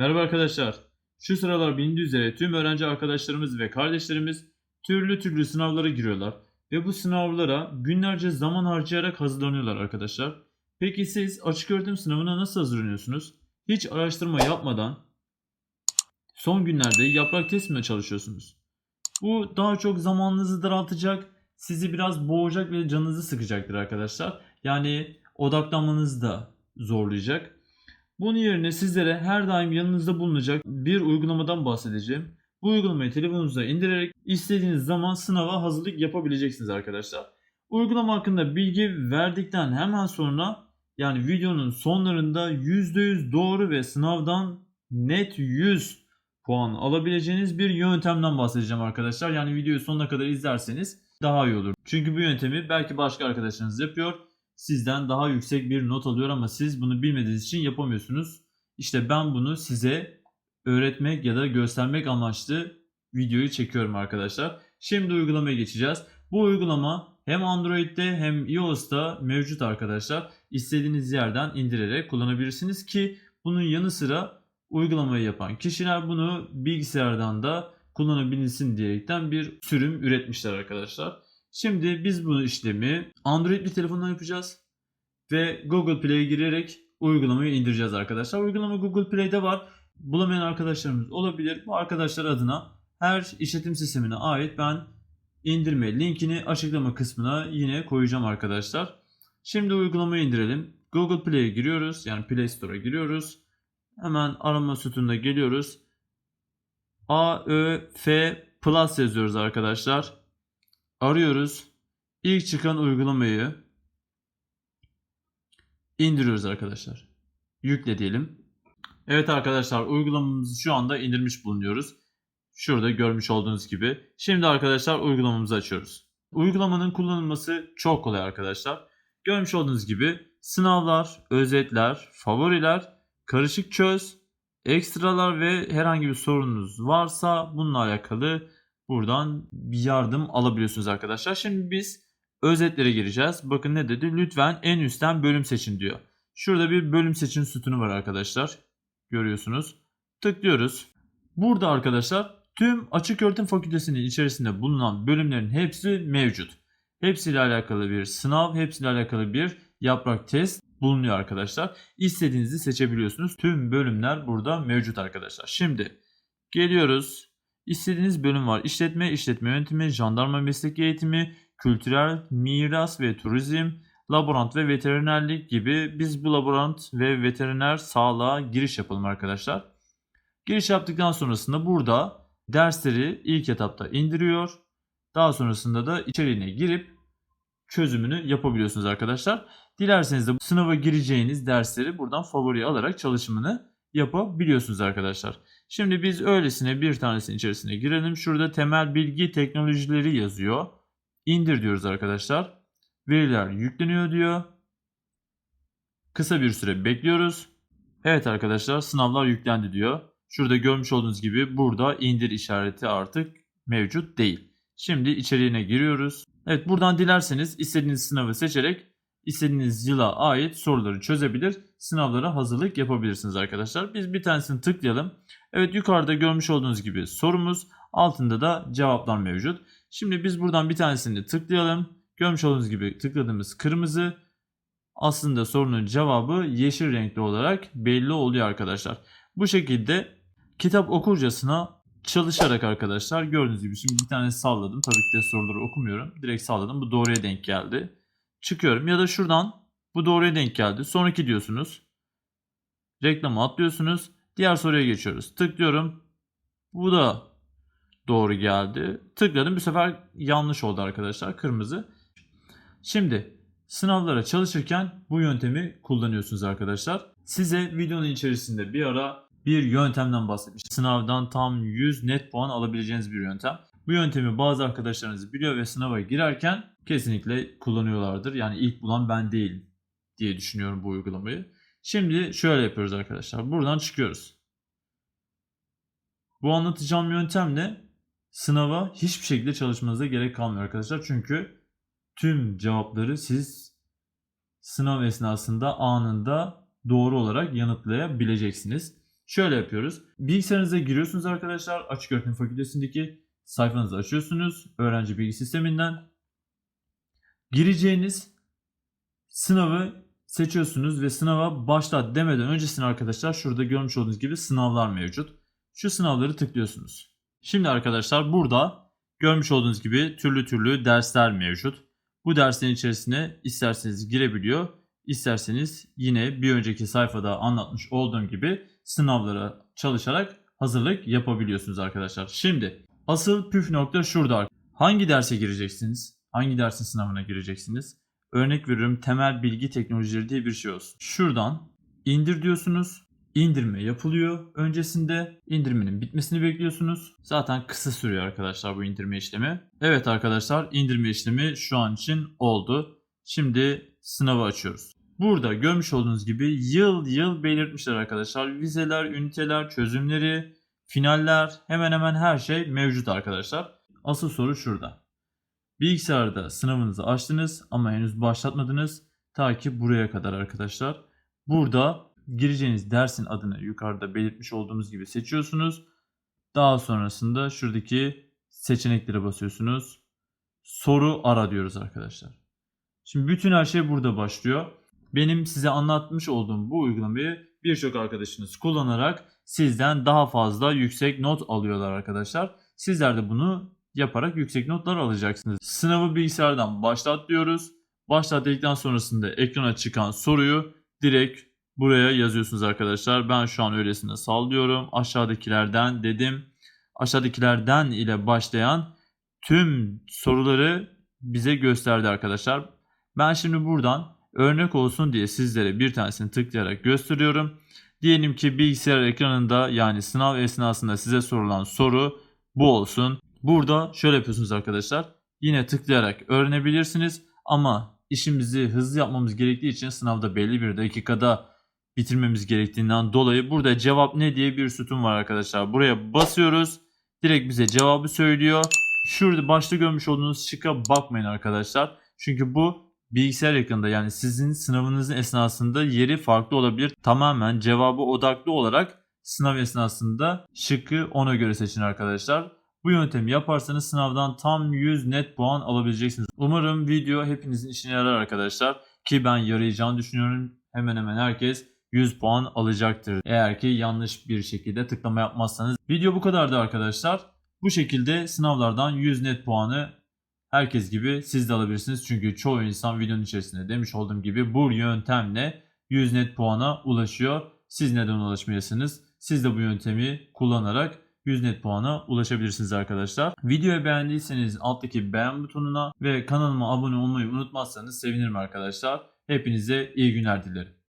Merhaba arkadaşlar. Şu sıralar bilindiği üzere tüm öğrenci arkadaşlarımız ve kardeşlerimiz türlü türlü sınavlara giriyorlar. Ve bu sınavlara günlerce zaman harcayarak hazırlanıyorlar arkadaşlar. Peki siz açık öğretim sınavına nasıl hazırlanıyorsunuz? Hiç araştırma yapmadan son günlerde yaprak test mi çalışıyorsunuz? Bu daha çok zamanınızı daraltacak, sizi biraz boğacak ve canınızı sıkacaktır arkadaşlar. Yani odaklanmanızı da zorlayacak. Bunun yerine sizlere her daim yanınızda bulunacak bir uygulamadan bahsedeceğim. Bu uygulamayı telefonunuza indirerek istediğiniz zaman sınava hazırlık yapabileceksiniz arkadaşlar. Uygulama hakkında bilgi verdikten hemen sonra yani videonun sonlarında %100 doğru ve sınavdan net 100 puan alabileceğiniz bir yöntemden bahsedeceğim arkadaşlar. Yani videoyu sonuna kadar izlerseniz daha iyi olur. Çünkü bu yöntemi belki başka arkadaşlarınız yapıyor sizden daha yüksek bir not alıyor ama siz bunu bilmediğiniz için yapamıyorsunuz. İşte ben bunu size öğretmek ya da göstermek amaçlı videoyu çekiyorum arkadaşlar. Şimdi uygulamaya geçeceğiz. Bu uygulama hem Android'de hem iOS'ta mevcut arkadaşlar. İstediğiniz yerden indirerek kullanabilirsiniz ki bunun yanı sıra uygulamayı yapan kişiler bunu bilgisayardan da kullanabilsin diyerekten bir sürüm üretmişler arkadaşlar. Şimdi biz bu işlemi Android bir telefondan yapacağız. Ve Google Play'e girerek uygulamayı indireceğiz arkadaşlar. Uygulama Google Play'de var. Bulamayan arkadaşlarımız olabilir. Bu arkadaşlar adına her işletim sistemine ait ben indirme linkini açıklama kısmına yine koyacağım arkadaşlar. Şimdi uygulamayı indirelim. Google Play'e giriyoruz. Yani Play Store'a giriyoruz. Hemen arama sütununa geliyoruz. A, Ö, F Plus yazıyoruz arkadaşlar arıyoruz. İlk çıkan uygulamayı indiriyoruz arkadaşlar. Yükle diyelim. Evet arkadaşlar uygulamamızı şu anda indirmiş bulunuyoruz. Şurada görmüş olduğunuz gibi. Şimdi arkadaşlar uygulamamızı açıyoruz. Uygulamanın kullanılması çok kolay arkadaşlar. Görmüş olduğunuz gibi sınavlar, özetler, favoriler, karışık çöz, ekstralar ve herhangi bir sorunuz varsa bununla alakalı buradan bir yardım alabiliyorsunuz arkadaşlar. Şimdi biz özetlere gireceğiz. Bakın ne dedi? Lütfen en üstten bölüm seçin diyor. Şurada bir bölüm seçin sütunu var arkadaşlar. Görüyorsunuz. Tıklıyoruz. Burada arkadaşlar tüm açık öğretim fakültesinin içerisinde bulunan bölümlerin hepsi mevcut. Hepsiyle alakalı bir sınav, hepsiyle alakalı bir yaprak test bulunuyor arkadaşlar. İstediğinizi seçebiliyorsunuz. Tüm bölümler burada mevcut arkadaşlar. Şimdi geliyoruz İstediğiniz bölüm var. İşletme, işletme yönetimi, jandarma meslek eğitimi, kültürel, miras ve turizm, laborant ve veterinerlik gibi biz bu laborant ve veteriner sağlığa giriş yapalım arkadaşlar. Giriş yaptıktan sonrasında burada dersleri ilk etapta indiriyor. Daha sonrasında da içeriğine girip çözümünü yapabiliyorsunuz arkadaşlar. Dilerseniz de sınava gireceğiniz dersleri buradan favori alarak çalışımını yapabiliyorsunuz arkadaşlar. Şimdi biz öylesine bir tanesinin içerisine girelim. Şurada temel bilgi teknolojileri yazıyor. İndir diyoruz arkadaşlar. Veriler yükleniyor diyor. Kısa bir süre bekliyoruz. Evet arkadaşlar sınavlar yüklendi diyor. Şurada görmüş olduğunuz gibi burada indir işareti artık mevcut değil. Şimdi içeriğine giriyoruz. Evet buradan dilerseniz istediğiniz sınavı seçerek istediğiniz yıla ait soruları çözebilir, sınavlara hazırlık yapabilirsiniz arkadaşlar. Biz bir tanesini tıklayalım. Evet yukarıda görmüş olduğunuz gibi sorumuz, altında da cevaplar mevcut. Şimdi biz buradan bir tanesini tıklayalım. Görmüş olduğunuz gibi tıkladığımız kırmızı aslında sorunun cevabı yeşil renkli olarak belli oluyor arkadaşlar. Bu şekilde kitap okurcasına çalışarak arkadaşlar gördüğünüz gibi şimdi bir tane salladım. Tabii ki de soruları okumuyorum. Direkt salladım. Bu doğruya denk geldi çıkıyorum. Ya da şuradan bu doğruya denk geldi. Sonraki diyorsunuz. Reklamı atlıyorsunuz. Diğer soruya geçiyoruz. Tıklıyorum. Bu da doğru geldi. Tıkladım. Bu sefer yanlış oldu arkadaşlar. Kırmızı. Şimdi sınavlara çalışırken bu yöntemi kullanıyorsunuz arkadaşlar. Size videonun içerisinde bir ara bir yöntemden bahsetmiştim. Sınavdan tam 100 net puan alabileceğiniz bir yöntem. Bu yöntemi bazı arkadaşlarınız biliyor ve sınava girerken kesinlikle kullanıyorlardır. Yani ilk bulan ben değil diye düşünüyorum bu uygulamayı. Şimdi şöyle yapıyoruz arkadaşlar. Buradan çıkıyoruz. Bu anlatacağım yöntemle sınava hiçbir şekilde çalışmanıza gerek kalmıyor arkadaşlar. Çünkü tüm cevapları siz sınav esnasında anında doğru olarak yanıtlayabileceksiniz. Şöyle yapıyoruz. Bilgisayarınıza giriyorsunuz arkadaşlar. Açık öğretim fakültesindeki sayfanızı açıyorsunuz. Öğrenci bilgi sisteminden. Gireceğiniz sınavı seçiyorsunuz ve sınava başlat demeden öncesine arkadaşlar şurada görmüş olduğunuz gibi sınavlar mevcut. Şu sınavları tıklıyorsunuz. Şimdi arkadaşlar burada görmüş olduğunuz gibi türlü türlü dersler mevcut. Bu derslerin içerisine isterseniz girebiliyor, isterseniz yine bir önceki sayfada anlatmış olduğum gibi sınavlara çalışarak hazırlık yapabiliyorsunuz arkadaşlar. Şimdi asıl püf nokta şurada. Hangi derse gireceksiniz? Hangi dersin sınavına gireceksiniz? Örnek veriyorum temel bilgi teknolojileri diye bir şey olsun. Şuradan indir diyorsunuz. İndirme yapılıyor. Öncesinde indirmenin bitmesini bekliyorsunuz. Zaten kısa sürüyor arkadaşlar bu indirme işlemi. Evet arkadaşlar indirme işlemi şu an için oldu. Şimdi sınavı açıyoruz. Burada görmüş olduğunuz gibi yıl yıl belirtmişler arkadaşlar. Vizeler, üniteler, çözümleri, finaller hemen hemen her şey mevcut arkadaşlar. Asıl soru şurada. Bilgisayarda sınavınızı açtınız ama henüz başlatmadınız. Ta ki buraya kadar arkadaşlar. Burada gireceğiniz dersin adını yukarıda belirtmiş olduğumuz gibi seçiyorsunuz. Daha sonrasında şuradaki seçeneklere basıyorsunuz. Soru ara diyoruz arkadaşlar. Şimdi bütün her şey burada başlıyor. Benim size anlatmış olduğum bu uygulamayı birçok arkadaşınız kullanarak sizden daha fazla yüksek not alıyorlar arkadaşlar. Sizler de bunu yaparak yüksek notlar alacaksınız. Sınavı bilgisayardan başlat diyoruz. Başlat dedikten sonrasında ekrana çıkan soruyu direkt buraya yazıyorsunuz arkadaşlar. Ben şu an öylesine sallıyorum. Aşağıdakilerden dedim. Aşağıdakilerden ile başlayan tüm soruları bize gösterdi arkadaşlar. Ben şimdi buradan örnek olsun diye sizlere bir tanesini tıklayarak gösteriyorum. Diyelim ki bilgisayar ekranında yani sınav esnasında size sorulan soru bu olsun. Burada şöyle yapıyorsunuz arkadaşlar. Yine tıklayarak öğrenebilirsiniz ama işimizi hızlı yapmamız gerektiği için sınavda belli bir dakikada bitirmemiz gerektiğinden dolayı burada cevap ne diye bir sütun var arkadaşlar. Buraya basıyoruz. Direkt bize cevabı söylüyor. Şurada başta görmüş olduğunuz şıkka bakmayın arkadaşlar. Çünkü bu bilgisayar ekranında yani sizin sınavınızın esnasında yeri farklı olabilir. Tamamen cevabı odaklı olarak sınav esnasında şıkkı ona göre seçin arkadaşlar. Bu yöntemi yaparsanız sınavdan tam 100 net puan alabileceksiniz. Umarım video hepinizin işine yarar arkadaşlar. Ki ben yarayacağını düşünüyorum. Hemen hemen herkes 100 puan alacaktır. Eğer ki yanlış bir şekilde tıklama yapmazsanız. Video bu kadardı arkadaşlar. Bu şekilde sınavlardan 100 net puanı herkes gibi siz de alabilirsiniz. Çünkü çoğu insan videonun içerisinde demiş olduğum gibi bu yöntemle 100 net puana ulaşıyor. Siz neden ulaşmayasınız? Siz de bu yöntemi kullanarak 100 net puana ulaşabilirsiniz arkadaşlar. Videoyu beğendiyseniz alttaki beğen butonuna ve kanalıma abone olmayı unutmazsanız sevinirim arkadaşlar. Hepinize iyi günler dilerim.